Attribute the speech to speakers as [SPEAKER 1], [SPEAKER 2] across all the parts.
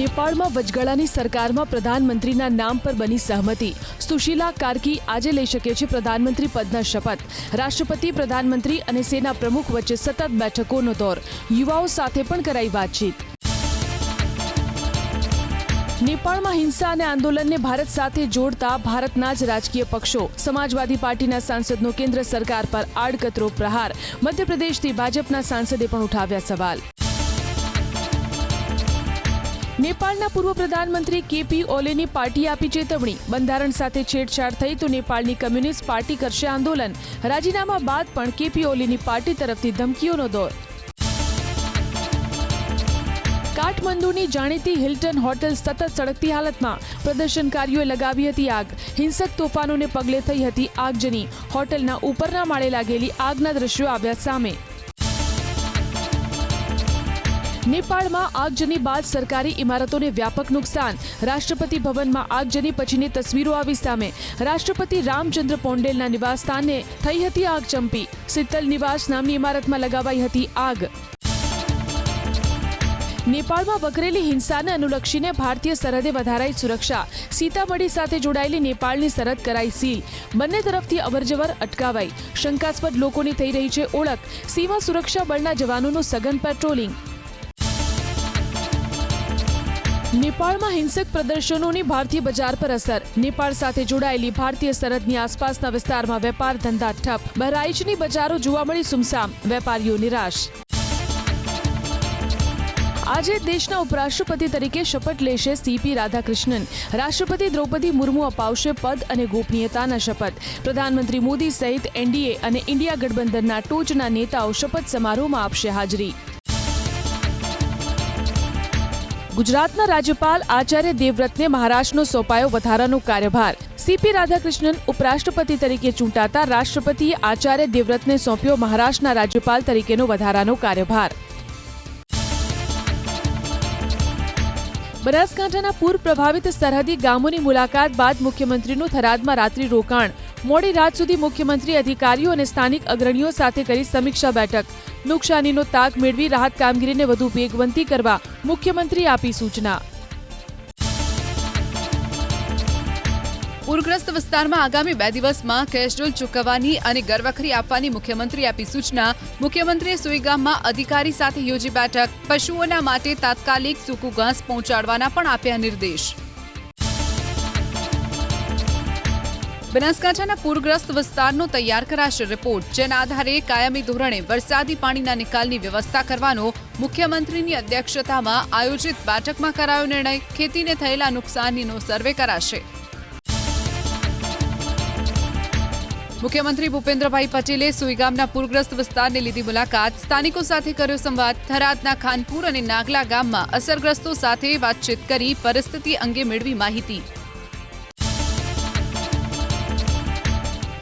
[SPEAKER 1] નેપાળમાં વચગાળાની સરકારમાં પ્રધાનમંત્રીના નામ પર બની સહમતિ. સુશીલા કાર્કી આજે લઈ શકે છે પ્રધાનમંત્રી પદના શપથ. રાષ્ટ્રપતિ, પ્રધાનમંત્રી અને સેના પ્રમુખ વચ્ચે સતત બેઠકોનો દોર. યુવાઓ સાથે પણ કરાઈ વાતચીત. નેપાળમાં હિંસા અને આંદોલનને ભારત સાથે જોડતા ભારતના જ રાજકીય પક્ષો. સમાજવાદી પાર્ટીના સાંસદનો કેન્દ્ર સરકાર પર આડકતરો પ્રહાર. મધ્યપ્રદેશથી ભાજપના સાંસદે પણ ઉઠાવ્યા સવાલ. નેપાળના પૂર્વ પ્રધાનમંત્રી કેપી ઓલેની પાર્ટી આપી ચેતવણી. બંધારણ સાથે છેડછાડ થઈ તો નેપાળની કમ્યુનિસ્ટ પાર્ટી કરશે આંદોલન. રાજીનામા બાદ પણ કેપી ઓલીની પાર્ટી તરફથી ધમકીઓનો દોર. કાઠમંડુની જાણીતી હિલ્ટન હોટેલ સતત સળગતી હાલતમાં પ્રદર્શનકારીઓએ લગાવી હતી આગ. હિંસક તોફાનોને પગલે થઈ હતી આગજની. હોટેલના ઉપરના માળે લાગેલી આગના દ્રશ્યો આવ્યા સામે. નેપાળમાં આગજની બાદ સરકારી ઇમારતોને વ્યાપક નુકસાન. રાષ્ટ્રપતિ ભવનમાં આગજની પછીની તસવીરો આવી સામે. રાષ્ટ્રપતિ રામચંદ્ર પોંડેલના નિવાસસ્થાને થઈ હતી આગ ચંપી. શીતલ નિવાસ નામની ઇમારતમાં લગાવાઈ હતી આગ. નેપાળમાં વકરેલી હિંસાને અનુલક્ષીને ભારતીય સરહદે વધારાઈ સુરક્ષા. સીતામઢી સાથે જોડાયેલી નેપાળની સરહદ કરાઈ સીલ. બંને તરફથી અવરજવર અટકાવાઈ. શંકાસ્પદ લોકોની થઈ રહી છે ઓળખ. સીમા સુરક્ષા બળના જવાનોનું સઘન પેટ્રોલિંગ. નેપાળમાં હિંસક પ્રદર્શનોની ભારતીય બજાર પર અસર. નેપાળ સાથે જોડાયેલી ભારતીય સરહદની આસપાસના વિસ્તારમાં વેપાર ધંધા ઠપ. બહરાઇચની બજારો જોવા મળી સુમસામ. વેપારીઓ નિરાશ. આજે દેશના ઉપરાષ્ટ્રપતિ તરીકે શપથ લેશે સીપી રાધાકૃષ્ણન. રાષ્ટ્રપતિ દ્રૌપદી મુર્મુ અપાવશે પદ અને ગોપનીયતાના શપથ. પ્રધાનમંત્રી મોદી સહિત એનડીએ અને ઇન્ડિયા ગઠબંધનના ટોચના નેતાઓ શપથ સમારોહમાં આપશે હાજરી. ગુજરાતના રાજ્યપાલ આચાર્ય દેવવ્રતને મહારાષ્ટ્રનો સોંપાયો વધારાનો કાર્યભાર. સીપી રાધાકૃષ્ણન ઉપરાષ્ટ્રપતિ તરીકે ચૂંટાતા રાષ્ટ્રપતિએ આચાર્ય દેવવ્રતને સોંપ્યો મહારાષ્ટ્રના રાજ્યપાલ તરીકેનો વધારાનો કાર્યભાર. બનાસકાંઠાના પૂર પ્રભાવિત સરહદી ગામોની મુલાકાત બાદ મુખ્યમંત્રીનું થરાદમાં રાત્રિ રોકાણ. મોડી રાત સુધી મુખ્યમંત્રી, અધિકારીઓ અને સ્થાનિક અગ્રણીઓ સાથે કરી સમીક્ષા બેઠક. નુકસાનીનો તાક મેળવી રાહત કામગીરીને વધુ વેગવંતી કરવા મુખ્યમંત્રી આપી સૂચના.
[SPEAKER 2] પૂરગ્રસ્ત વિસ્તારમાં આગામી બે દિવસમાં કેશડોલ ચૂકવવાની અને ગરવખરી આપવાની મુખ્યમંત્રી આપી સૂચના. મુખ્યમંત્રીએ સુઈગામમાં અધિકારી સાથે યોજી બેઠક. પશુઓના માટે તાત્કાલિક સૂકું ઘાસ પહોંચાડવાના પણ આપ્યા નિર્દેશ. બનાસકાંઠાના પૂરગ્રસ્ત વિસ્તારનો તૈયાર કરાશે રિપોર્ટ. જેના આધારે કાયમી ધોરણે વરસાદી પાણીના નિકાલની વ્યવસ્થા કરવાનો મુખ્યમંત્રીની અધ્યક્ષતામાં આયોજિત બેઠકમાં કરાયો નિર્ણય. ખેતીને થયેલા નુકસાનીનો સર્વે કરાશે. મુખ્યમંત્રી ભૂપેન્દ્રભાઈ પટેલે સુઈગામના પૂરગ્રસ્ત વિસ્તારની લીધી મુલાકાત. સ્થાનિકો સાથે કર્યો સંવાદ. થરાદના ખાનપુર અને નાગલા ગામમાં અસરગ્રસ્તો સાથે વાતચીત કરી પરિસ્થિતિ અંગે મેળવી માહિતી.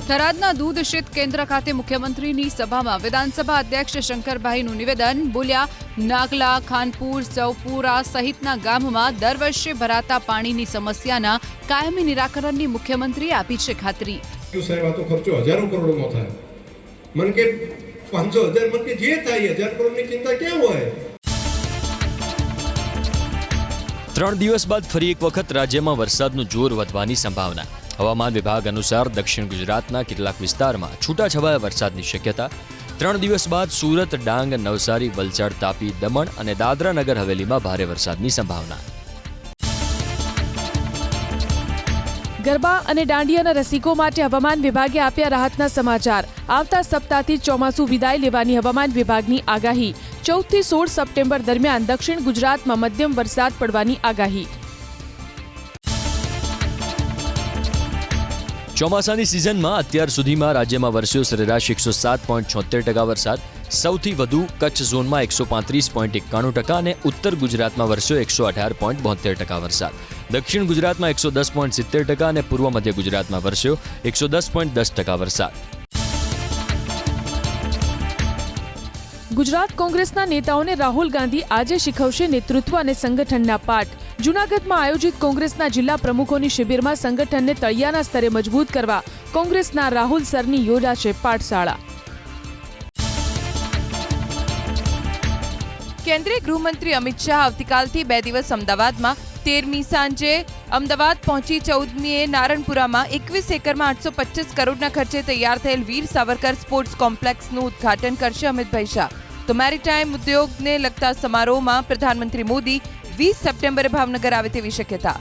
[SPEAKER 2] થરાદના દૂધ શીત કેન્દ્ર ખાતે મુખ્યમંત્રીની સભામાં વિધાનસભા અધ્યક્ષ શંકરભાઈનું નિવેદન. બોલ્યા, નાગલા, ખાનપુર સૌપુરા સહિતના ગામમાં દર વર્ષે ભરાતા પાણીની સમસ્યાના કાયમી નિરાકરણની મુખ્યમંત્રીએ આપી છે ખાતરી.
[SPEAKER 3] સાહેબ, આ તો ખર્ચો હજારો કરોડોમાં થાય. મન કે પાંચસો હજાર, મન કે જે થાય હજાર કરોડની ચિંતા ક્યાં હોય?
[SPEAKER 4] ત્રણ દિવસ બાદ ફરી એક વખત રાજ્યમાં વરસાદનું જોર વધવાની સંભાવના. હવામાન વિભાગ અનુસાર દક્ષિણ ગુજરાતના કેટલાક વિસ્તારમાં છૂટાછવાયા વરસાદની શક્યતા. ત્રણ દિવસ બાદ સુરત, ડાંગ, નવસારી, વલસાડ તાપી, દમણ અને દાદરા નગર હવેલીમાં ભારે વરસાદની સંભાવના.
[SPEAKER 1] ગરબા અને દાંડિયાના રસિકો માટે હવામાન વિભાગે આપ્યા રાહતના સમાચાર. આવતા સપ્તાહથી ચોમાસું વિદાય લેવાની હવામાન વિભાગની આગાહી. ચૌદથી સોળ સપ્ટેમ્બર દરમિયાન દક્ષિણ ગુજરાતમાં મધ્યમ વરસાદ પડવાની આગાહી.
[SPEAKER 4] ચોમાસાની સિઝનમાં અત્યાર સુધીમાં રાજ્યમાં વરસ્યો સરેરાશ એકસો સાત પોઈન્ટ છોતેર ટકા વરસાદ સૌથી વધુ કચ્છ ઝોનમાં એકસો પાંત્રીસ પોઈન્ટ એકાણું ટકા અને ઉત્તર ગુજરાતમાં વરસ્યો એકસો અઢાર પોઈન્ટ બોતેર ટકા વરસાદ. દક્ષિણ ગુજરાતમાં એકસો દસ પોઈન્ટ સિત્તેર ટકા અને પૂર્વ મધ્ય ગુજરાતમાં વરસ્યો એકસો દસ પોઈન્ટ દસ ટકા વરસાદ.
[SPEAKER 1] ગુજરાત કોંગ્રેસના નેતાઓને રાહુલ ગાંધી આજે શીખવશે નેતૃત્વ અને સંગઠનના પાઠ. જૂનાગઢમાં આયોજિત કોંગ્રેસના જિલ્લા પ્રમુખોની શિબિરમાં સંગઠનને તળિયાના સ્તરે મજબૂત કરવા કોંગ્રેસના રાહુલ સરની યોજાશે પાઠશાળા.
[SPEAKER 5] કેન્દ્રીય ગૃહમંત્રી અમિત શાહ આવતીકાલથી બે દિવસ અમદાવાદમાં, તેરમી સાંજે અમદાવાદ પહોંચી ચૌદમીએ નારણપુરામાં એકવીસ એકરમાં આઠસો પચીસ કરોડના ખર્ચે તૈયાર થયેલ વીર સાવરકર સ્પોર્ટ્સ કોમ્પ્લેક્સનું ઉદ્ઘાટન કરશે અમિતભાઈ શાહ. તો મેરીટાઈમ ઉદ્યોગને લગતા સમારોહમાં પ્રધાનમંત્રી મોદી વીસ સપ્ટેમ્બરે ભાવનગર આવે તેવી શક્યતા.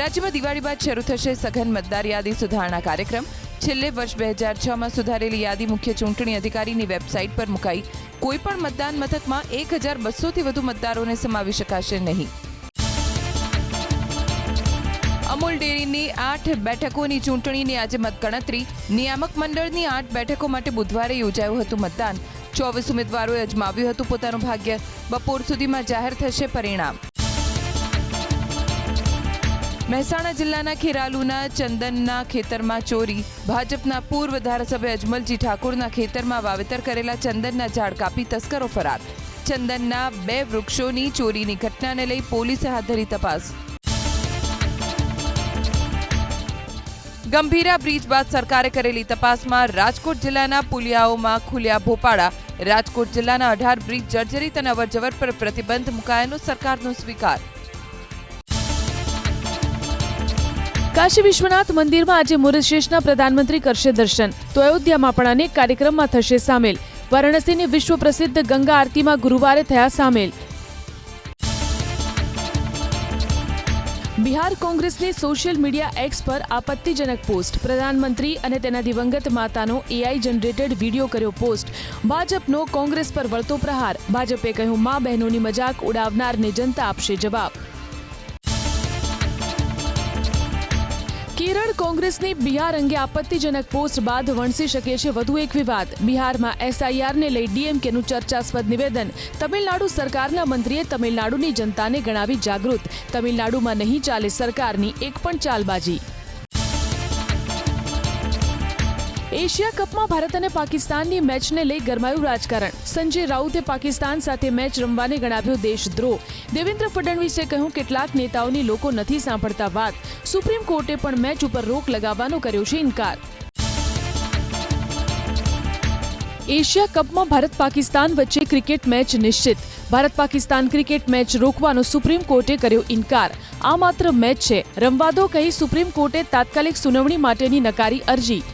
[SPEAKER 5] રાજ્યમાં દિવાળી બાદ શરૂ થશે સઘન મતદાર યાદી સુધારણા કાર્યક્રમ. છેલ્લે વર્ષ બે હજાર છમાં સુધારેલી યાદી મુખ્ય ચૂંટણી અધિકારીની વેબસાઇટ પર મુકાઈ. કોઈપણ મતદાન મથકમાં એક હજાર બસોથી વધુ મતદારોને સમાવી શકાશે નહીં. અમૂલ ડેરીની આઠ બેઠકોની ચૂંટણીની આજે મતગણતરી. નિયામક મંડળની આઠ બેઠકો માટે બુધવારે યોજાયું હતું મતદાન. ચોવીસ ઉમેદવારોએ અજમાવ્યું હતું પોતાનું ભાગ્ય. બપોર સુધીમાં જાહેર થશે પરિણામ. મહેસાણા જિલ્લાના ખેરાલુના ચંદનના ખેતરમાં ચોરી. ભાજપના પૂર્વ ધારાસભ્ય અજમલજી ઠાકોરના ખેતરમાં વાવેતર કરેલા ચંદનના ઝાડ કાપી તસ્કરો ફરાર. ચંદનના બે વૃક્ષોની ચોરીની ઘટનાને લઈ પોલીસે હાથ ધરી તપાસ. ગંભીરા બ્રિજ બાદ સરકારે કરેલી તપાસમાં રાજકોટ જિલ્લાના પુલિયાઓમાં ખુલ્યા ભોપાળા. રાજકોટ જિલ્લાના અઢાર બ્રિજ જર્જરિત અને અવરજવર પર પ્રતિબંધ મુકાયાનો સરકારનો સ્વીકાર.
[SPEAKER 1] કાશી વિશ્વનાથ મંદિરમાં આજે મોરિશિયસના પ્રધાનમંત્રી કરશે દર્શન. તો અયોધ્યામાં પણ અનેક કાર્યક્રમમાં થશે સામેલ. વારાણસીની વિશ્વ પ્રસિદ્ધ ગંગા આરતીમાં ગુરુવારે થયા સામેલ. બિહાર કોંગ્રેસની સોશિયલ મીડિયા એક્સ પર આપત્તિજનક પોસ્ટ. પ્રધાનમંત્રી અને તેના દિવંગત માતાનો એઆઈ જનરેટેડ વીડિયો કર્યો પોસ્ટ. ભાજપનો કોંગ્રેસ પર વળતો પ્રહાર. ભાજપે કહ્યું, મા બહેનોની મજાક ઉડાવનારને જનતા આપશે જવાબ. કેરળ કોંગ્રેસની બિહાર અંગે આપત્તિજનક પોસ્ટ બાદ વણસી શકે છે વધુ એક વિવાદ. બિહારમાં એસઆઈઆરને લઈ ડીએમકેનું ચર્ચાસ્પદ નિવેદન. તમિલનાડુ સરકારના મંત્રીએ તમિલનાડુની જનતાને ગણાવી જાગૃત. તમિલનાડુમાં નહીં ચાલે સરકારની એક પણ ચાલબાજી. એશિયા કપમાં ભારત અને પાકિસ્તાનની મેચને લઈ ગરમાયું રાજકારણ. સંજય રાઉતે પાકિસ્તાન સાથે મેચ રમવાને ગણાવ્યો દેશદ્રોહ. દેવેન્દ્ર ફડણવીસે કહ્યું કેટલાક નેતાઓની લોકો નથી સાંભળતા વાત. સુપ્રીમ કોર્ટે પણ મેચ ઉપર રોક લગાવવાનો કર્યો છે ઇનકાર. એશિયા કપમાં ભારત પાકિસ્તાન વચ્ચે ક્રિકેટ મેચ નિશ્ચિત. ભારત પાકિસ્તાન ક્રિકેટ મેચ રોકવાનો સુપ્રીમ કોર્ટે કર્યો ઇનકાર. આ માત્ર મેચ છે. રમવા દો કહી સુપ્રીમ કોર્ટે તાત્કાલિક સુનાવણી માટેની નકારી અરજી.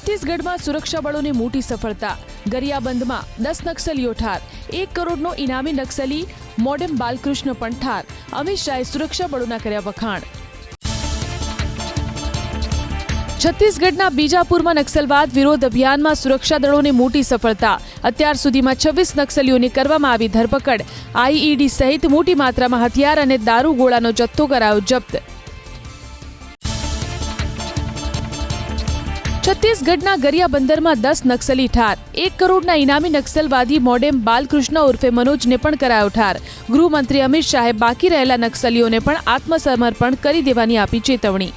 [SPEAKER 1] છત્તીસગઢમાં સુરક્ષા બળોની મોટી સફળતા. ગરિયાબંધમાં દસ નક્સલીઓ ઠાર. એક કરોડનો ઇનામી નક્સલી મોડેમ બાલકૃષ્ણ પણ ઠાર. અમિત શાહે સુરક્ષા બળોના કર્યા વખાણ. છત્તીસગઢના બીજાપુરમાં નક્સલવાદ વિરોધ અભિયાનમાં સુરક્ષા દળોની મોટી સફળતા. અત્યાર સુધીમાં છવ્વીસ નક્સલીઓની કરવામાં આવી ધરપકડ. આઈઈડી સહિત મોટી માત્રામાં હથિયાર અને દારૂગોળાનો જથ્થો કરાયો જપ્ત. છત્તીસગઢના ગરિયા બંદરમાં દસ નક્સલી ઠાર, એક કરોડના ઇનામી નક્સલવાદી મોડેમ બાલકૃષ્ણ ઉર્ફે મનોજને પણ કરાયો ઠાર. ગૃહમંત્રી અમિત શાહે બાકી રહેલા નક્સલીઓને પણ આત્મસમર્પણ કરી દેવાની આપી ચેતવણી.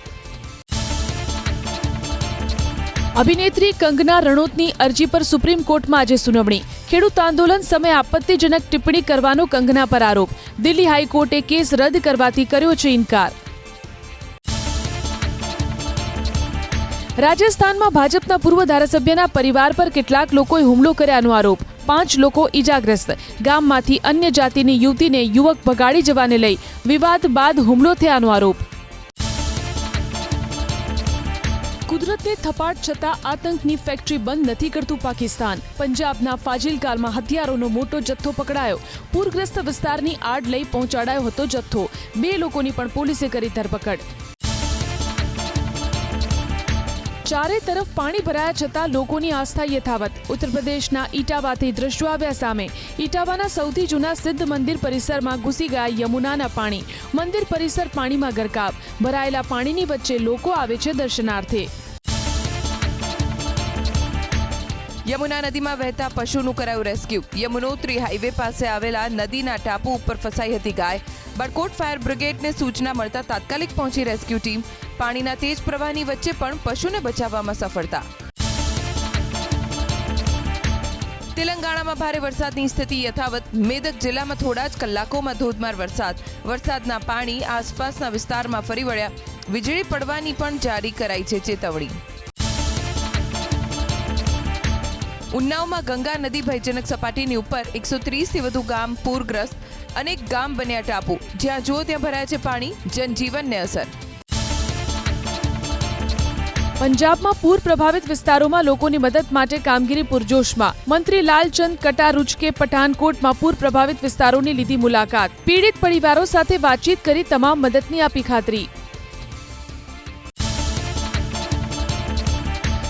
[SPEAKER 1] અભિનેત્રી કંગના રણોતની અરજી પર સુપ્રીમ કોર્ટમાં આજે સુનાવણી. ખેડૂત આંદોલન સમયે આપત્તિજનક ટિપ્પણી કરવાનો કંગના પર આરોપ. દિલ્હી હાઈકોર્ટે કેસ રદ કરવાથી કર્યો છે ઇનકાર. રાજસ્થાનમાં ભાજપના પૂર્વ ધારાસભ્યના પરિવાર પર કેટલાક લોકોએ હુમલો કર્યાનો આરોપ. પાંચ લોકો ઈજાગ્રસ્ત. ગામમાંથી અન્ય જાતિની યુવતીને યુવક ભગાડી જવાને લઈ વિવાદ બાદ હુમલો થયાનો આરોપ. કુદરતને થપાટ છતાં આતંકની ફેક્ટરી બંધ નથી કરતું પાકિસ્તાન. પંજાબના ફાજિલકારમાં હથિયારોનો મોટો જથ્થો પકડાયો. પૂરગ્રસ્ત વિસ્તારની આડ લઈ પહોંચાડાયો હતો જથ્થો. બે લોકોની પણ પોલીસે કરી ધરપકડ. ચારે તરફ પાણી ભરાયા છતાં લોકોની આસ્થા યથાવત. ઉત્તર પ્રદેશના ઈટાવાથી દ્રશ્યો આવ્યા સામે. ઈટાવાના સૌથી જૂના સિદ્ધ મંદિર પરિસરમાં ઘૂસી ગયા યમુનાના પાણી. મંદિર પરિસર પાણીમાં ગરકાવ. ભરાયેલા પાણીની વચ્ચે લોકો આવે છે દર્શનાર્થે.
[SPEAKER 5] યમુના નદીમાં વહેતા પશુનું કરાયું રેસ્ક્યુ. યમુનોત્રી હાઈવે પાસે આવેલા નદીના ટાપુ ઉપર ફસાઈ હતી ગાય. બડકોટ ફાયર બ્રિગેડને સૂચના મળતા તાત્કાલિક પહોંચી રેસ્ક્યુ ટીમ. પાણીના તેજ પ્રવાહની વચ્ચે પણ પશુને બચાવવામાં સફળતા. તેલંગાણામાં ભારે વરસાદની સ્થિતિ યથાવત. મેદક જિલ્લામાં થોડા જ કલાકોમાં ધોધમાર વરસાદ. વરસાદના પાણી આસપાસના વિસ્તારમાં ફરી વળ્યા. વીજળી પડવાની પણ જારી કરાઈ છે ચેતવણી. ઉન્નાવમાં ગંગા નદી ભયજનક સપાટીની ઉપર એકસો ત્રીસથી વધુ ગામ પૂરગ્રસ્ત અનેક ગામ બન્યા ટાપુ. જ્યાં જો ત્યાં ભરાય છે પાણી, જનજીવનને અસર.
[SPEAKER 1] પંજાબમાં પૂર પ્રભાવિત વિસ્તારોમાં લોકોની મદદ માટે કામગીરી પૂરજોશમાં. મંત્રી લાલચંદ કટારૂચકે પઠાનકોટમાં પૂર પ્રભાવિત વિસ્તારોની લીધી મુલાકાત. પીડિત પરિવારો સાથે વાતચીત કરી તમામ મદદની આપી ખાતરી.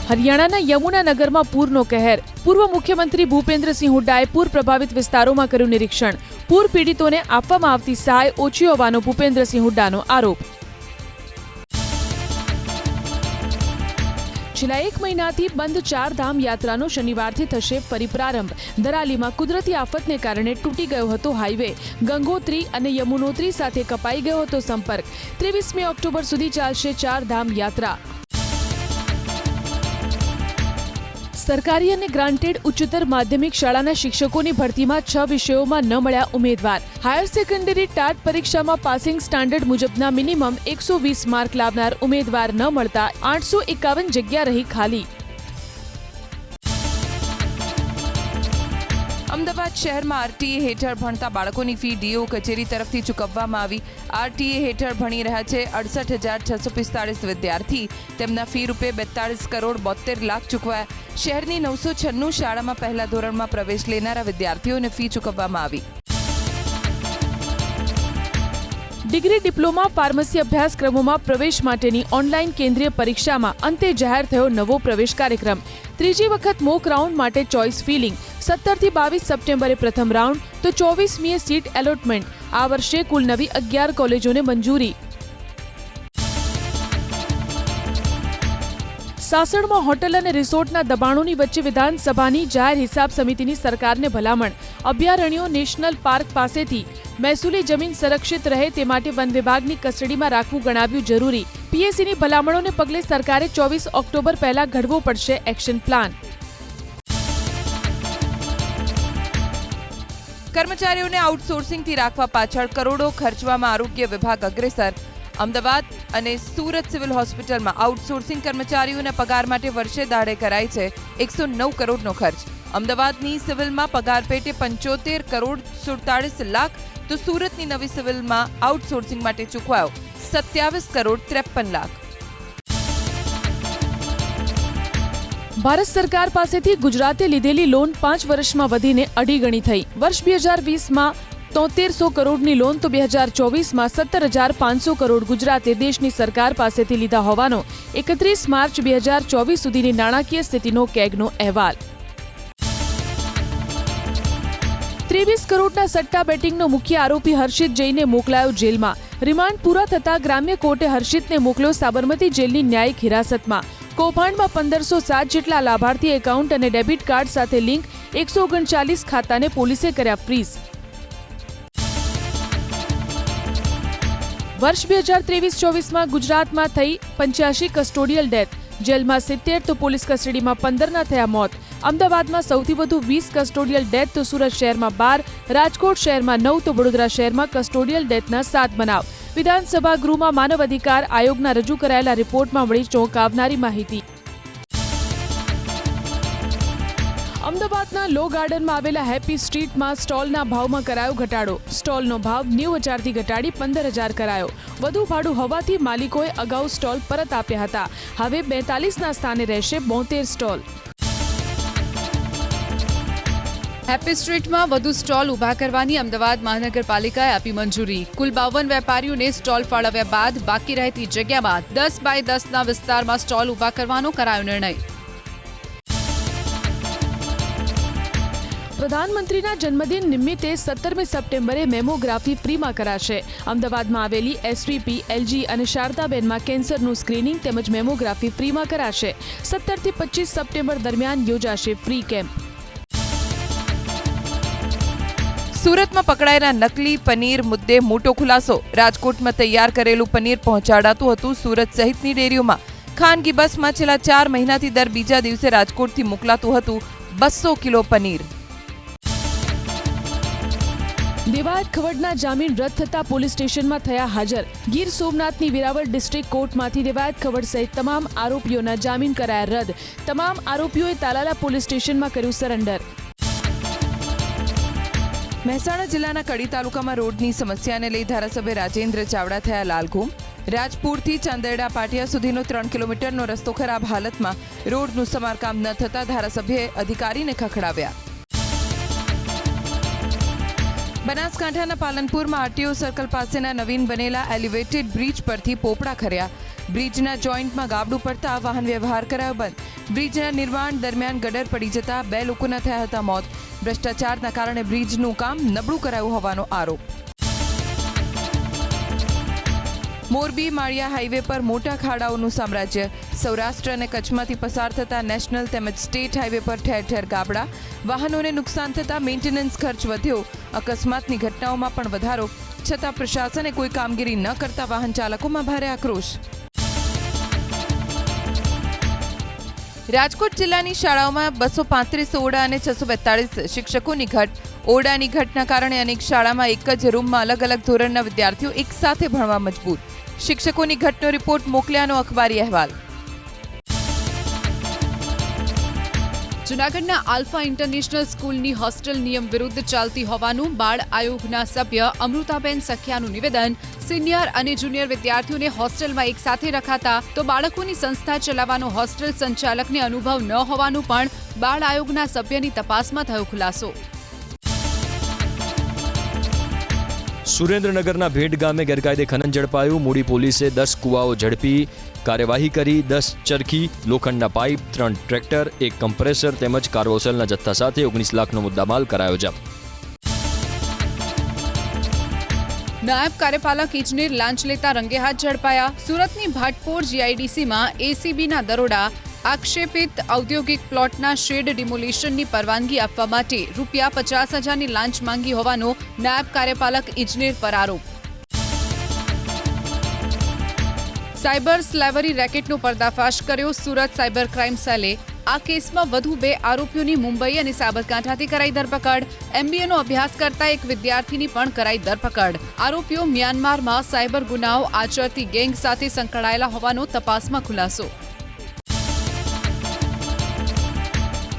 [SPEAKER 1] હરિયાણાના યમુનાનગરમાં પૂરનો કહેર. પૂર્વ મુખ્યમંત્રી ભૂપેન્દ્રસિંહ હુડ્ડાએ પૂર પ્રભાવિત વિસ્તારોમાં કર્યું નિરીક્ષણ. પૂર પીડિતોને આપવામાં આવતી સહાય ઓછી હોવાનો ભૂપેન્દ્રસિંહ હુડ્ડાનો આરોપ. છેલ્લા એક મહિનાથી બંધ ચાર ધામ યાત્રાનો શનિવારથી થશે ફરી પ્રારંભ દરાલીમાં કુદરતી આફતને કારણે તૂટી ગયો હતો હાઈવે. ગંગોત્રી અને યમુનોત્રી સાથે કપાઈ ગયો હતો સંપર્ક. ત્રેવીસમી ઓક્ટોબર સુધી ચાલશે ચાર ધામ યાત્રા. સરકારી અને ગ્રાન્ટેડ ઉચ્ચતર માધ્યમિક શાળાના શિક્ષકોની ભરતીમાં છ વિષયોમાં ન મળ્યા ઉમેદવાર. હાયર સેકન્ડરી ટાટ પરીક્ષામાં પાસિંગ સ્ટાન્ડર્ડ મુજબના મિનિમમ એકસો વીસ માર્ક લાવનાર ઉમેદવાર ન મળતા આઠસો એકાવન જગ્યા રહી ખાલી.
[SPEAKER 5] અમદાવાદ શહેરમાં આરટીએ હેઠળ ભણતા બાળકોની ફી ડીઓ કચેરી તરફથી ચૂકવવામાં આવી. આરટીએ હેઠળ ભણી રહ્યા છે અડસઠ હજાર છસો પિસ્તાળીસ વિદ્યાર્થી. તેમના ફી રૂપે બેતાળીસ કરોડ બોતેર લાખ ચૂકવાયા. શહેરની નવસો છન્નું શાળામાં પહેલા ધોરણમાં પ્રવેશ લેનારા વિદ્યાર્થીઓને ફી ચૂકવવામાં આવી.
[SPEAKER 1] ડિગ્રી ડિપ્લોમા ફાર્મસી અભ્યાસક્રમોમાં પ્રવેશ માટેની ઓનલાઈન કેન્દ્રીય પરીક્ષામાં અંતે જાહેર થયો નવો પ્રવેશ કાર્યક્રમ. ત્રીજી વખત મોક રાઉન્ડ માટે ચોઇસ ફિલિંગ. સત્તરથી બાવીસ સપ્ટેમ્બરે પ્રથમ રાઉન્ડ, તો ચોવીસમીએ સીટ એલોટમેન્ટ. આ વર્ષે કુલ નવી અગિયાર કોલેજોને મંજૂરી. સાસણમાં હોટલ અને રિસોર્ટના દબાણોની વચ્ચે વિધાનસભાની જાહેર હિસાબ સમિતિની સરકારને ભલામણ. અભયારણ્યો નેશનલ પાર્ક પાસેથી મહેસૂલી જમીન સંરક્ષિત રહે તે માટે વન વિભાગની કસ્ટડીમાં રાખવું ગણાવ્યું જરૂરી. પીએસસીની ભલામણોને પગલે સરકારે ચોવીસ ઓક્ટોબર પહેલા ઘડવો પડશે એક્શન પ્લાન.
[SPEAKER 5] કર્મચારીઓને આઉટસોર્સિંગથી રાખવા પાછળ કરોડો ખર્ચવામાં આરોગ્ય વિભાગ અગ્રેસર. અમદાવાદ અને સુરત સિવિલ હોસ્પિટલમાં આઉટસોર્સિંગ કર્મચારીઓના પગાર માટે વર્ષે દાડે કરાય છે એકસો નવ કરોડનો ખર્ચ. અમદાવાદની સિવિલમાં પગાર પેટે પંચોતેર કરોડ સુડતાળીસ લાખ તો સુરતની નવી સિવિલમાં આઉટસોર્સિંગ માટે ચૂકવાયો. સત્યાવીસ કરોડ ત્રેપન લાખ.
[SPEAKER 1] ભારત સરકાર પાસેથી ગુજરાતે લીધેલી લોન પાંચ વર્ષમાં વધીને અઢી ગણી થઈ. વર્ષ બે હજાર વીસમાં તોતેરસો કરોડની લોન તો બે હજાર ચોવીસમાં સત્તર હજાર પાંચસો કરોડ ગુજરાતે દેશની સરકાર પાસેથી લીધા હોવાનો એકત્રીસ માર્ચ બે હજાર ચોવીસ સુધીની નાણાકીય સ્થિતિનો કેગનો અહેવાલ. ત્રેવીસ કરોડના સટ્ટા બેટિંગનો મુખ્ય આરોપી હર્ષિત જૈને મોકલાયો જેલમાં. રિમાન્ડ પૂરા થતાં ગ્રામ્ય કોર્ટે હર્ષિતને મોકલ્યો સાબરમતી જેલની ન્યાયિક હિરાસતમાં. કૌભાંડમાં પંદરસો સાત જેટલા લાભાર્થી એકાઉન્ટ અને ડેબિટ કાર્ડ સાથે લિંક, એકસો ઓગણચાલીસ ખાતાને પોલીસે કર્યા ફ્રીઝ. વર્ષ બે હજાર ત્રેવીસ ચોવીસમાં ગુજરાતમાં થઈ પંચ્યાસી કસ્ટોડિયલ ડેથ જેલમાં સિત્તેર તો પોલીસ કસ્ટડીમાં પંદરના થયા મોત. અમદાવાદમાં સૌથી વધુ વીસ કસ્ટોડિયલ ડેથ તો સુરત શહેરમાં બાર, રાજકોટ શહેરમાં નવ તો વડોદરા શહેરમાં કસ્ટોડિયલ ડેથના સાત બનાવ. વિધાનસભા ગૃહમાં માનવ અધિકાર આયોગના રજૂ કરાયેલા રિપોર્ટમાં મળી ચોંકાવનારી માહિતી. અમદાવાદના લો ગાર્ડનમાં આવેલા હેપી સ્ટ્રીટમાં સ્ટોલના ભાવમાં કરાયો ઘટાડો. સ્ટોલનો ભાવ નેવું હજારથી ઘટાડી પંદર હજાર કરાયો. વધુ ભાડું હોવાથી માલિકોએ અગાઉ સ્ટોલ પરત આપ્યા હતા. હવે બેતાલીસના સ્થાને રહેશે બોતેર સ્ટોલ.
[SPEAKER 2] હેપી સ્ટ્રીટમાં વધુ સ્ટોલ ઊભા કરવાની અમદાવાદ મહાનગરપાલિકાએ આપી મંજૂરી. કુલ બાવન વેપારીઓને સ્ટોલ ફાળવ્યા બાદ બાકી રહેતી જગ્યામાં દસ બાય દસના વિસ્તારમાં સ્ટોલ ઊભા કરવાનો કરાયો નિર્ણય.
[SPEAKER 1] પ્રધાનમંત્રીના જન્મદિન નિમિત્તે સત્તરમી સપ્ટેમ્બરે મેમોગ્રાફી ફ્રીમાં કરાશે. અમદાવાદમાં આવેલી એસવીપી, એલજી અને શારદાબેનમાં કેન્સરનું સ્ક્રીનિંગ તેમજ મેમોગ્રાફી ફ્રીમાં કરાશે. સત્તરથી પચીસ સપ્ટેમ્બર દરમિયાન યોજાશે ફ્રી કેમ્પ.
[SPEAKER 5] સુરતમાં પકડાયેલા નકલી પનીર મુદ્દે મોટો ખુલાસો. રાજકોટમાં તૈયાર કરેલું પનીર પહોંચાડાતું હતું સુરત સહિતની ડેરીઓમાં. ખાનગી બસમાં છેલ્લા ચાર મહિનાથી દર બીજા દિવસે રાજકોટથી મોકલાતું હતું બસો કિલો પનીર.
[SPEAKER 1] દેવાયત ખવડના જામીન રદ થતા પોલીસ સ્ટેશનમાં થયા હાજર. ગીર સોમનાથની વેરાવળ ડિસ્ટ્રિક્ટ કોર્ટમાંથી દેવાયત ખવડ સહિત તમામ આરોપીઓના જામીન કરાયા રદ. તમામ આરોપીઓએ તાલાલા પોલીસ સ્ટેશનમાં કર્યું સરેન્ડર.
[SPEAKER 5] મહેસાણા જિલ્લાના કડી તાલુકામાં રોડની સમસ્યાને લઈ ધારાસભ્ય રાજેન્દ્ર ચાવડા થયા લાલઘૂમ. રાજપુરથી ચાંદરડા પાટિયા સુધીનો ત્રણ કિલોમીટરનો રસ્તો ખરાબ હાલતમાં રોડનું સમારકામ ન થતાં ધારાસભ્યએ અધિકારીને ખખડાવ્યા. બનાસકાંઠાના પાલનપુરમાં આરટીઓ સર્કલ પાસેના નવીન બનેલા એલિવેટેડ બ્રિજ પરથી પોપડા ખર્યા. બ્રિજના જોઈન્ટમાં ગાબડું પડતા વાહન વ્યવહાર કરાયો બંધ. બ્રિજના નિર્માણ દરમિયાન ગડર પડી જતા બે લોકોના થયા હતા મોત. ભ્રષ્ટાચારના કારણે બ્રિજનું કામ નબળું કરાયું હોવાનો આરોપ. મોરબી માળિયા હાઈવે પર મોટા ખાડાઓનું સામ્રાજ્ય. સૌરાષ્ટ્ર અને કચ્છમાંથી પસાર થતા નેશનલ તેમજ સ્ટેટ હાઈવે પર ઠેર ઠેર ગાબડા. વાહનોને નુકસાન થતાં મેન્ટેનન્સ ખર્ચ વધ્યો. અકસ્માતની ઘટનાઓમાં પણ વધારો. છતાં પ્રશાસને કોઈ કામગીરી ન કરતા વાહન ચાલકોમાં ભારે આક્રોશ. રાજકોટ જિલ્લાની શાળાઓમાં બસો પાંત્રીસ ઓરડા અને છસો બેતાળીસ શિક્ષકોની ઘટ. ઓરડાની ઘટના કારણે અનેક શાળામાં એક જ રૂમમાં અલગ અલગ ધોરણના વિદ્યાર્થીઓ એકસાથે ભણવા મજબૂર. શિક્ષકોની ઘટનો રિપોર્ટ મોકલ્યાનો અખબારી અહેવાલ.
[SPEAKER 2] જૂનાગઢના આલ્ફા ઇન્ટરનેશનલ સ્કૂલની હોસ્ટેલ નિયમ વિરુદ્ધ ચાલતી હોવાનું બાળ આયોગના સભ્ય અમૃતાબેન સખિયાનું નિવેદન. સિનિયર અને જુનિયર વિદ્યાર્થીઓને હોસ્ટેલમાં એક સાથે રખાતા તો બાળકોની સંસ્થા ચલાવવાનો હોસ્ટેલ સંચાલકને અનુભવ ન હોવાનું પણ બાળ આયોગના સભ્યની તપાસમાં થયો ખુલાસો.
[SPEAKER 4] સુરેન્દ્રનગરના ભેટ ગામે ગેરકાયદે ખનન ઝડપાયું. મૂડી પોલીસે દસ કુવાઓ ઝડપી કાર્યવાહી કરી, દસ ચરખી, લોખંડના પાઇપ, ત્રણ ટ્રેક્ટર, એક કમ્પ્રેસર તેમજ કાર્બોસેલના જથ્થા સાથે ઓગણીસ લાખનો મુદ્દામાલ કરાયો જપ્ત.
[SPEAKER 2] નાયબ કાર્યપાલક ઇજનેર લાંચ લેતા રંગેહાથ ઝડપાયા. સુરતની ભાટપોર જીઆઈડીસીમાં એસીબીના દરોડા આક્ષેપિત ઔદ્યોગિક પ્લોટના શેડ ડિમોલિશનની પરવાનગી આપવા માટે રૂપિયા પચાસ હજારની લાંચ માંગી હોવાનો નાયબ કાર્યપાલક ઇજનેર પર આરોપ. સાયબર સ્લેવરી રેકેટનો પર્દાફાશ કર્યો. સુરત સાયબર ક્રાઇમ સેલે આ કેસમાં વધુ બે આરોપીઓની મુંબઈ અને સાબરકાંઠાથી કરાઈ ધરપકડ. એમબીએનો અભ્યાસ કરતા એક વિદ્યાર્થીની પણ કરાઈ ધરપકડ. આરોપીઓ મ્યાનમારમાં સાયબર ગુનાઓ, આચરતી ગેંગ સાથે સંકળાયેલા હોવાનો તપાસમાં ખુલાસો.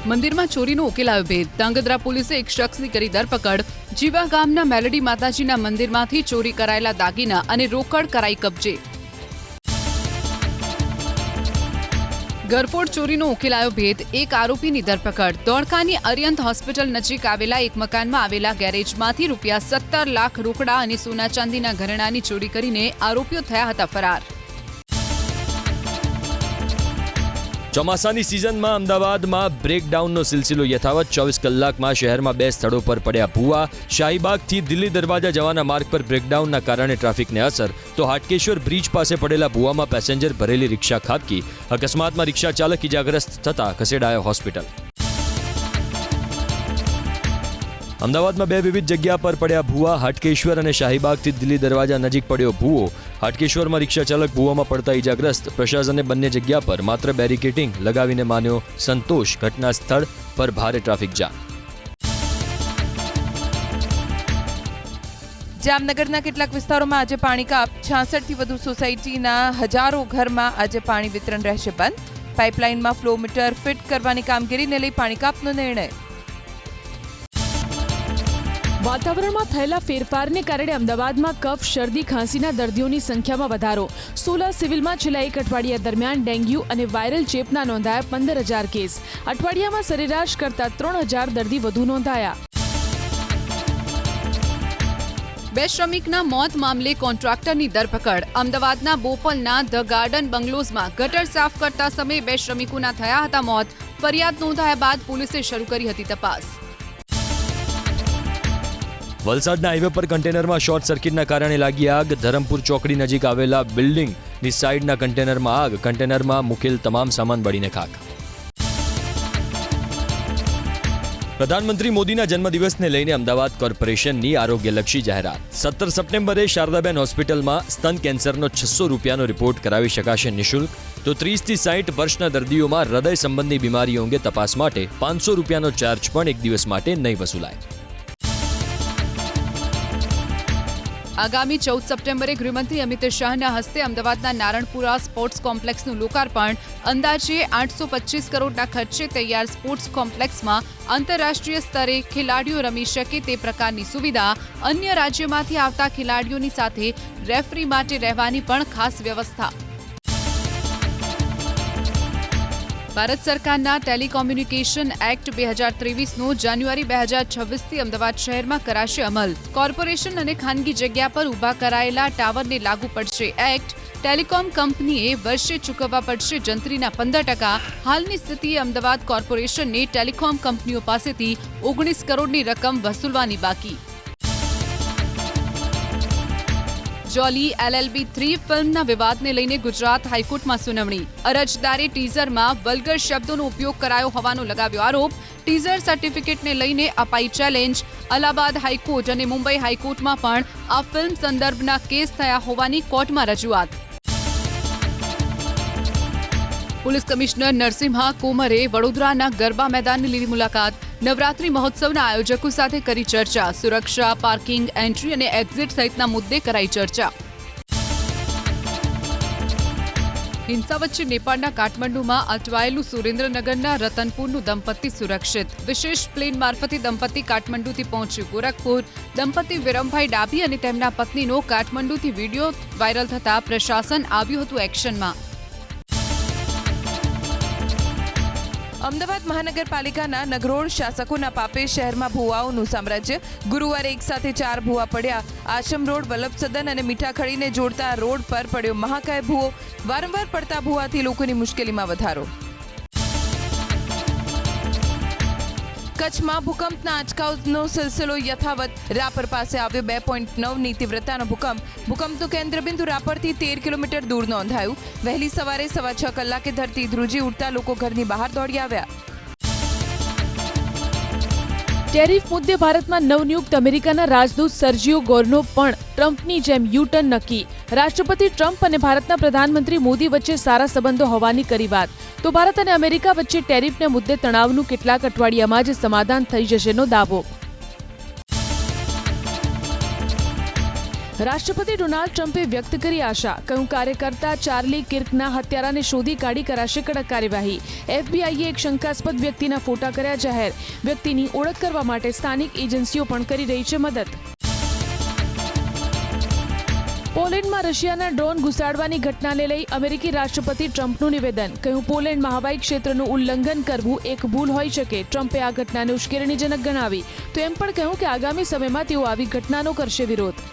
[SPEAKER 2] મંદિરમાં ચોરીનો ઉકેલાયો ભેદ. ધાંગધ્રા પોલીસે એક શખ્સની કરી ધરપકડ. જીવા ગામના મેલડી માતાજીના મંદિરમાંથી ચોરી કરાયેલા દાગીના અને રોકડ કરાઈ કબજે. ગરફોડ ચોરીનો ઉકેલાયો ભેદ. એક આરોપીની ધરપકડ. ધોળકાની અરિયંત હોસ્પિટલ નજીક આવેલા એક મકાનમાં આવેલા ગેરેજમાંથી રૂપિયા સત્તર લાખ રોકડા અને સોના ચાંદીના ઘરેણાની ચોરી કરીને આરોપીઓ થયા હતા ફરાર.
[SPEAKER 4] ચોમાસાની સિઝનમાં અમદાવાદમાં બ્રેકડાઉનનો સિલસિલો યથાવત. ચોવીસ કલાકમાં શહેરમાં બે સ્થળો પર પડ્યા ભૂવા. શાહીબાગથી દિલ્હી દરવાજા જવાના માર્ગ પર બ્રેકડાઉનના કારણે ટ્રાફિકને અસર. તો હાટકેશ્વર બ્રિજ પાસે પડેલા ભૂવામાં પેસેન્જર ભરેલી રિક્ષા ખાબકી. અકસ્માતમાં રિક્ષા ચાલક ઇજાગ્રસ્ત થતા ખસેડાયો હોસ્પિટલ. અમદાવાદમાં બે વિવિધ જગ્યા પર પડ્યા ભૂવા, હાટકેશ્વર અને શાહીબાગથી દિલ્હી દરવાજા નજીક પડ્યો ભૂવો. હાટકેશ્વરમાં રિક્ષા ચાલક ભૂવામાં પડતા ઇજાગ્રસ્ત પ્રશાસને બંને જગ્યા પર માત્ર બેરિકેટિંગ લગાવીને માન્યો સંતોષ. ઘટના સ્થળ પર ભારે ટ્રાફિક જામ.
[SPEAKER 5] જામનગરના કેટલાક વિસ્તારોમાં આજે પાણી કાપ. છાસઠથી વધુ સોસાયટીના હજારો ઘરમાં આજે પાણી વિતરણ રહેશે બંધ. પાઇપલાઇનમાં ફ્લો મીટર ફિટ કરવાની કામગીરીને લઈ પાણી કાપનો નિર્ણય.
[SPEAKER 1] વાતાવરણમાં થયેલા ફેરફારને કારણે અમદાવાદમાં કફ, શરદી, ખાંસીના દર્દીઓની સંખ્યામાં વધારો. સોલા સિવિલમાં છેલ્લા એક અઠવાડિયા દરમિયાન ડેન્ગ્યુ અને વાયરલ ચેપના નોંધાયા પંદર હજાર કેસ. અઠવાડિયામાં સરેરાશ કરતા ત્રણ હજાર દર્દી વધુ નોંધાયા.
[SPEAKER 2] બે શ્રમિકના મોત મામલે કોન્ટ્રાક્ટરની ધરપકડ. અમદાવાદના બોપલના ધ ગાર્ડન બંગલોઝમાં ગટર સાફ કરતા સમયે બે શ્રમિકોના થયા હતા મોત. ફરિયાદ નોંધાયા બાદ પોલીસે શરૂ કરી હતી તપાસ.
[SPEAKER 4] વલસાડના હાઈવે પર કન્ટેનરમાં શોર્ટ સર્કિટના કારણે લાગી આગ. ધરમપુર ચોકડી નજીક આવેલા બિલ્ડિંગની સાઈડના કન્ટેનરમાં આગ. કન્ટેનરમાં મૂકેલ તમામ સામાન બળીને ખાક. પ્રધાનમંત્રી મોદીના જન્મદિવસને લઈને અમદાવાદ કોર્પોરેશનની આરોગ્યલક્ષી જાહેરાત. સત્તર સપ્ટેમ્બરે શારદાબેન હોસ્પિટલમાં સ્તન કેન્સરનો છસો રૂપિયાનો રિપોર્ટ કરાવી શકાશે નિઃશુલ્ક. તો ત્રીસથી સાઠ વર્ષના દર્દીઓમાં હૃદય સંબંધી બીમારીઓ અંગે તપાસ માટે પાંચસો રૂપિયાનો ચાર્જ પણ એક દિવસ માટે નહીં વસૂલાય.
[SPEAKER 2] આગામી ચૌદ સપ્ટેમ્બરે ગૃહમંત્રી અમિત શાહના હસ્તે અમદાવાદના નારણપુરા સ્પોર્ટ્સ કોમ્પ્લેક્સનું લોકાર્પણ. અંદાજે આઠસો કરોડના ખર્ચે તૈયાર સ્પોર્ટ્સ કોમ્પ્લેક્સમાં આંતરરાષ્ટ્રીય સ્તરે ખેલાડીઓ રમી શકે તે પ્રકારની સુવિધા અન્ય રાજ્યોમાંથી આવતા ખેલાડીઓની સાથે રેફરી માટે રહેવાની પણ ખાસ વ્યવસ્થા. ભારત સરકારના ટેલિકોમ્યુનિકેશન એક્ટ બે હજાર ત્રેવીસનો જાન્યુઆરી બે હજાર છવ્વીસથી અમદાવાદ શહેરમાં કરાશે અમલ. કોર્પોરેશન અને ખાનગી જગ્યા પર ઊભા કરાયેલા ટાવરને લાગુ પડશે. એક્ટ ટેલિકોમ કંપનીએ વર્ષે ચૂકવવા પડશે જંત્રીના પંદર ટકા. હાલની સ્થિતિએ અમદાવાદ કોર્પોરેશનને ટેલિકોમ કંપનીઓ પાસેથી ઓગણીસ કરોડની રકમ વસૂલવાની બાકી. જોલી એલએલબી થ્રી ફિલ્મના વિવાદને લઈને ગુજરાત હાઈકોર્ટમાં સુનાવણી. અરજદારે ટીઝરમાં વલ્ગર શબ્દોનો ઉપયોગ કરાયો હોવાનો લગાવ્યો આરોપ. ટીઝર સર્ટિફિકેટને લઈને અપાઈ ચેલેન્જ. અલ્હાબાદ હાઈકોર્ટ અને મુંબઈ હાઈકોર્ટમાં પણ આ ફિલ્મ સંદર્ભના કેસ થયા હોવાની કોર્ટમાં રજૂઆત. પોલીસ કમિશનર નરસિંહા કોમરે વડોદરાના ગરબા મેદાનની લીધી મુલાકાત, નવરાત્રી મહોત્સવના આયોજકો સાથે કરી ચર્ચા, સુરક્ષા, પાર્કિંગ, એન્ટ્રી અને એક્ઝિટ સહિતના મુદ્દે કરાઈ ચર્ચા. હિંસા વચ્ચે નેપાળના કાઠમંડુમાં અટવાયેલું સુરેન્દ્રનગરના રતનપુરનું દંપતી સુરક્ષિત. વિશેષ પ્લેન મારફતે દંપતી કાઠમંડુથી પહોંચ્યું. ગોરખપુર દંપતી વિરમભાઈ ડાભી અને તેમના પત્નીનો કાઠમંડુથી વીડિયો વાયરલ થતા પ્રશાસન આવ્યું હતું એક્શનમાં.
[SPEAKER 5] અમદાવાદ મહાનગરપાલિકાના નગરોળ શાસકોના પાપે શહેરમાં ભુવાઓનું સામ્રાજ્ય. ગુરુવારે એક સાથે ચાર ભુવા પડ્યા. આશ્રમ રોડ, વલ્લભ સદન અને મીઠાખડીને જોડતા રોડ પર પડ્યો મહાકાય ભુવો. વારંવાર પડતા ભુવાથી લોકોની મુશ્કેલીમાં વધારો. કચ્છમાં ભૂકંપના આંચકાઓનો સિલસિલો યથાવત. રાપર પાસે આવ્યો બે પોઈન્ટ નવની તીવ્રતાનો ભૂકંપ. ભૂકંપનું કેન્દ્રબિંદુ રાપરથી તેર કિલોમીટર દૂર નોંધાયું. વહેલી સવારે સવા છ કલાકે ધરતી ધ્રુજી ઉઠતા લોકો ઘરની બહાર દોડી આવ્યા.
[SPEAKER 1] ટેરિફ મુદ્દે ભારતમાં નવનિયુક્ત અમેરિકાના રાજદૂત સર્જિયો ગોર્નો પણ ટ્રમ્પની જેમ યુટર્ન નક્કી. રાષ્ટ્રપતિ ટ્રમ્પ અને ભારતના પ્રધાનમંત્રી મોદી વચ્ચે સારા સંબંધો હોવાની કરી વાત. તો ભારત અને અમેરિકા વચ્ચે ટેરિફને મુદ્દે તણાવનું કેટલાક અઠવાડિયામાં જ સમાધાન થઈ જશેનો દાવો. રાષ્ટ્રપતિ ડોનાલ્ડ ટ્રમ્પે વ્યક્ત કરી આશા કહ્યું કાર્યકર્તા ચાર્લી કિર્કના હત્યારાને શોધી કાઢી કરાશે કડક કાર્યવાહી. એફબીઆઈએ એક શંકાસ્પદ વ્યક્તિના ફોટા કર્યા જાહેર. વ્યક્તિની ઓળખ કરવા માટે સ્થાનિક એજન્સીઓ પણ કરી રહી છે મદદ. પોલેન્ડમાં રશિયાના ડ્રોન ઘુસાડવાની ઘટનાને લઈ અમેરિકી રાષ્ટ્રપતિ ટ્રમ્પનું નિવેદન. કહ્યું પોલેન્ડમાં હવાઈ ક્ષેત્રનું ઉલ્લંઘન કરવું એક ભૂલ હોઈ શકે. ટ્રમ્પે આ ઘટનાને ઉશ્કેરણીજનક ગણાવી. તો એમ પણ કહ્યું કે આગામી સમયમાં તેઓ આવી ઘટનાનો કરશે વિરોધ.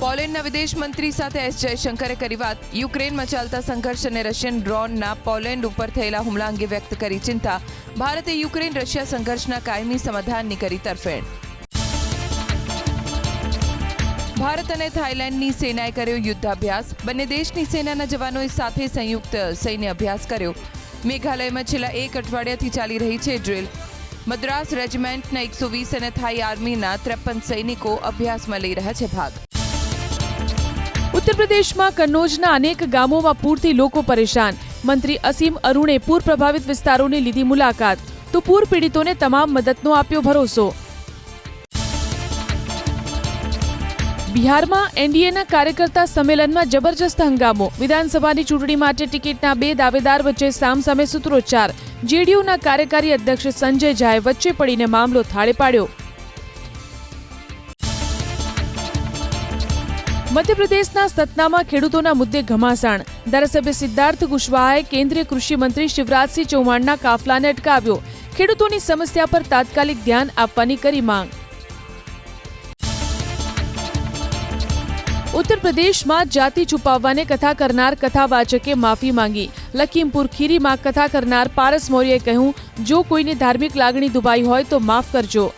[SPEAKER 5] પોલેન્ડના વિદેશ મંત્રી સાથે એસ જયશંકરે કરી વાત. યુક્રેનમાં ચાલતા સંઘર્ષ અને રશિયન ડ્રોનના પોલેન્ડ ઉપર થયેલા હુમલા અંગે વ્યક્ત કરી ચિંતા. ભારતે યુક્રેન રશિયા સંઘર્ષના કાયમી સમાધાનની કરી તરફેણ. ભારત અને થાઇલેન્ડની સેનાએ કર્યો યુદ્ધાભ્યાસ. બંને દેશની સેનાના જવાનોએ સાથે સંયુક્ત સૈન્ય અભ્યાસ કર્યો. મેઘાલયમાં છેલ્લા એક અઠવાડિયાથી ચાલી રહી છે ડ્રિલ. મદ્રાસ રેજિમેન્ટના એકસો વીસ અને થાઈ આર્મીના ત્રેપન સૈનિકો અભ્યાસમાં લઈ રહ્યા છે ભાગ.
[SPEAKER 1] ઉત્તર પ્રદેશમાં કન્નોજના અનેક ગામોમાં પૂરથી લોકો પરેશાન. મંત્રી અસીમ અરુણે પૂર પ્રભાવિત વિસ્તારોની લીધી મુલાકાત. તો પૂર પીડિતોને તમામ મદદનો આપ્યો ભરોસો. બિહારમાં એનડીએના કાર્યકર્તા સંમેલનમાં જબરજસ્ત હંગામો. વિધાનસભાની ચૂંટણી માટે ટિકિટના બે દાવેદાર વચ્ચે સામસામે સૂત્રોચ્ચાર. જેડીયુના કાર્યકારી અધ્યક્ષ સંજય ઝાએ વચ્ચે પડીને મામલો થાળે પાડ્યો. મધ્યપ્રદેશના સતનામાં ખેડૂતોના મુદ્દે ઘમાસાણ. ધારાસભ્ય સિદ્ધાર્થ કુશવાહાએ કેન્દ્રીય કૃષિ મંત્રી શિવરાજસિંહ ચૌહાણના કાફલાને અટકાવ્યો. ખેડૂતોની સમસ્યા પર તાત્કાલિક ધ્યાન આપવાની કરી માંગ. ઉત્તર પ્રદેશમાં જાતિ છુપાવવાને કથા કરનાર કથાવાચકે માફી માંગી. લખીમપુર ખીરીમાં કથા કરનાર પારસ મૌર્યએ કહ્યું, જો કોઈની ધાર્મિક લાગણી દુભાઈ હોય તો માફ કરજો.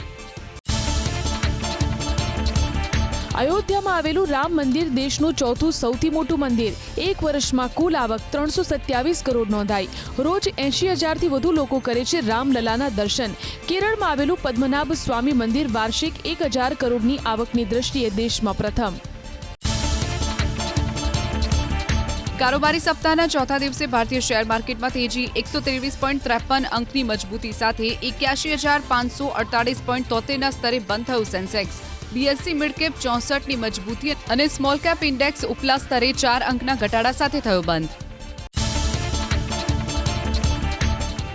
[SPEAKER 1] અયોધ્યામાં આવેલું રામ મંદિર દેશનું ચોથું સૌથી મોટું મંદિર. એક વર્ષમાં કુલ આવક ત્રણસો સત્યાવીસ કરોડ નોંધાઈ. રોજ એંશી હજારથી વધુ લોકો કરે છે રામલલાના દર્શન. કેરળમાં આવેલું પદ્મનાભ સ્વામી મંદિર વાર્ષિક એક હજાર કરોડની આવકની દ્રષ્ટિએ દેશમાં પ્રથમ.
[SPEAKER 2] કારોબારી સપ્તાહના ચોથા દિવસે ભારતીય શેર માર્કેટમાં તેજી એકસો ત્રેવીસ પોઈન્ટ ત્રેપન અંકની મજબૂતી સાથે એક્યાસી હજાર પાંચસો અડતાલીસ પોઈન્ટ તોતેરના સ્તરે બંધ થયું સેન્સેક્સ. બીએસસી મિડકેપ ચોસઠની મજબૂતી અને સ્મોલ કેપ ઇન્ડેક્સ ઉપલા સ્તરે ચાર અંકના ઘટાડા સાથે થયો બંધ.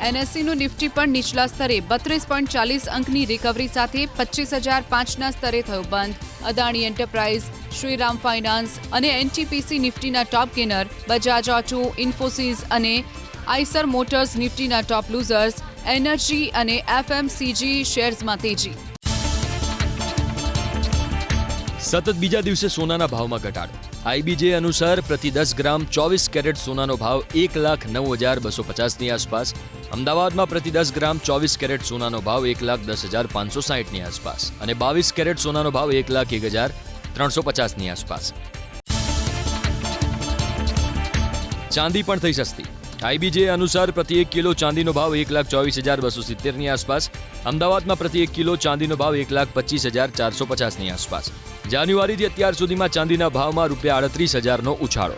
[SPEAKER 2] એનએસસીનું નિફ્ટી પણ નીચલા સ્તરે બત્રીસ પોઈન્ટ ચાલીસ અંકની રિકવરી સાથે પચીસ હજાર પાંચના સ્તરે થયો બંધ. અદાણી એન્ટરપ્રાઇઝ, શ્રીરામ ફાઇનાન્સ અને એનટીપીસી નિફ્ટીના top gainer, Bajaj auto, Infosys અને આઈસર મોટર્સ નિફ્ટીના ટોપ લૂઝર્સ, એનર્જી અને એફએમસીજી શેર્સમાં તેજી.
[SPEAKER 4] સતત બીજા દિવસે સોનાના ભાવમાં ઘટાડો. આઈબીજે અનુસાર પ્રતિ દસ ગ્રામ ચોવીસ કેરેટ સોનાનો ભાવ એક લાખ નવ હજાર બસો પચાસની આસપાસ. અમદાવાદમાં પ્રતિ દસ ગ્રામ ચોવીસ કેરેટ સોનાનો ભાવ એક લાખ દસ હજાર પાંચસો સાહીઠની આસપાસ અને બાવીસ કેરેટ સોનાનો ભાવ એક લાખ એક હજાર ત્રણસો પચાસની આસપાસ. ચાંદી પણ થઈ સસ્તી. આઈબીજે અનુસાર પ્રતિ એક કિલો ચાંદીનો ભાવ એક લાખ ચોવીસ હજાર બસો સિત્તેરની આસપાસ. અમદાવાદમાં પ્રતિ એક કિલો ચાંદીનો ભાવ એક લાખ પચીસ હજાર ચારસો પચાસની આસપાસ. જાન્યુઆરીથી અત્યાર સુધીમાં ચાંદીના ભાવમાં રૂપિયા આડત્રીસ હજારનો ઉછાળો.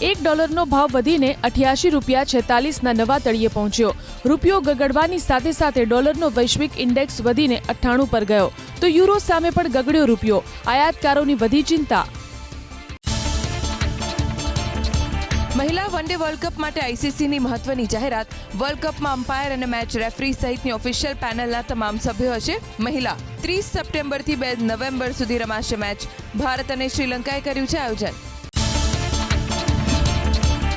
[SPEAKER 1] એક ડોલરનો ભાવ વધીને અઠ્યાસી રૂપિયા છેતાલીસના નવા તળિયે પહોંચ્યો. રૂપિયો ગગડવાની સાથે સાથે ડોલરનો વૈશ્વિક ઇન્ડેક્સ વધીને અઠ્ઠાણું પર ગયો. તો યુરો સામે પણ ગગડ્યો રૂપિયો. આયાતકારોની વધી ચિંતા.
[SPEAKER 5] મહિલા વન ડે વર્લ્ડ કપ માટે આઈસીસીની મહત્વની જાહેરાત. વર્લ્ડ કપમાં અમ્પાયર અને મેચ રેફરી સહિતની ઓફિશિયલ પેનલના તમામ સભ્યો હશે. મહિલા, ત્રીસ સપ્ટેમ્બરથી બે નવેમ્બર સુધી રમાશે મેચ ભારત અને શ્રીલંકાએ કર્યું છે આયોજન.